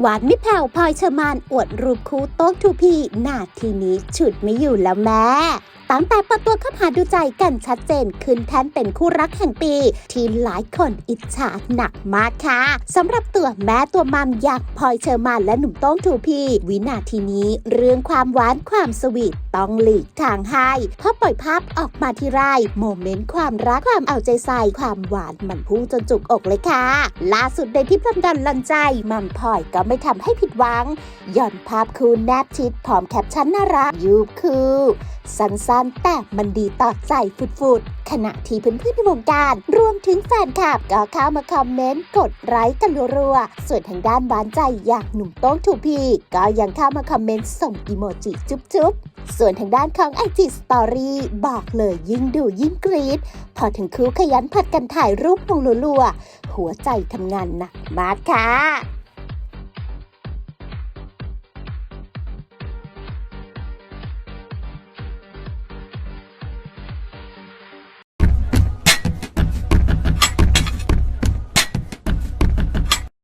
หวานไม่แผ่วพลอยเชอร์มานอวดรูปคู่โต๊ะทูพีนาทีนี้ฉุดไม่อยู่แล้วแม่ ตั้งแต่เปิดตัวเข้าหาดูใจกันชัดเจนขึ้นแทนเป็นคู่รักแห่งปี ที่หลายคนอิจฉาหนักมากค่ะสำหรับตัวแม่ตัวมัมอยากพลอยเชอร์มานและหนุ่มโต้งทูพีวินาทีนี้เรื่องความหวานความสวีทต้องหลีกทางให้เพราะปล่อยภาพออกมาที่ไรโมเมนต์ความรักความเอาใจใส่ความหวานมันพุ่งจนจุกอกเลยค่ะ ล่าสุดในที่พลันดันลันใจมัมพลอยก็ไม่ทำให้ผิดหวัง หย่อนภาพคู่แนบชิดพร้อมแคปชั่นน่ารักยูบคือ สั้นๆ แต่มันดีต่อใจฟุดๆขณะที่เพื่อนๆในวงการ รวมถึงแฟนคลับก็เข้ามาคอมเมนต์กดไลค์กันรัวๆ ส่วนทางด้านหวานใจอย่างหนุ่มโต้งทูพีก็ยังเข้ามาคอมเมนต์ส่งอีโมจิจุ๊บๆ ส่วนทางด้านของไอจีสตอรี่บอกเลยยิ่งดูยิ่งกรี๊ดพอถึงคู่ขยันผัดกันถ่ายรูปลงรัวๆ หัวใจทำงานหนักมากค่ะ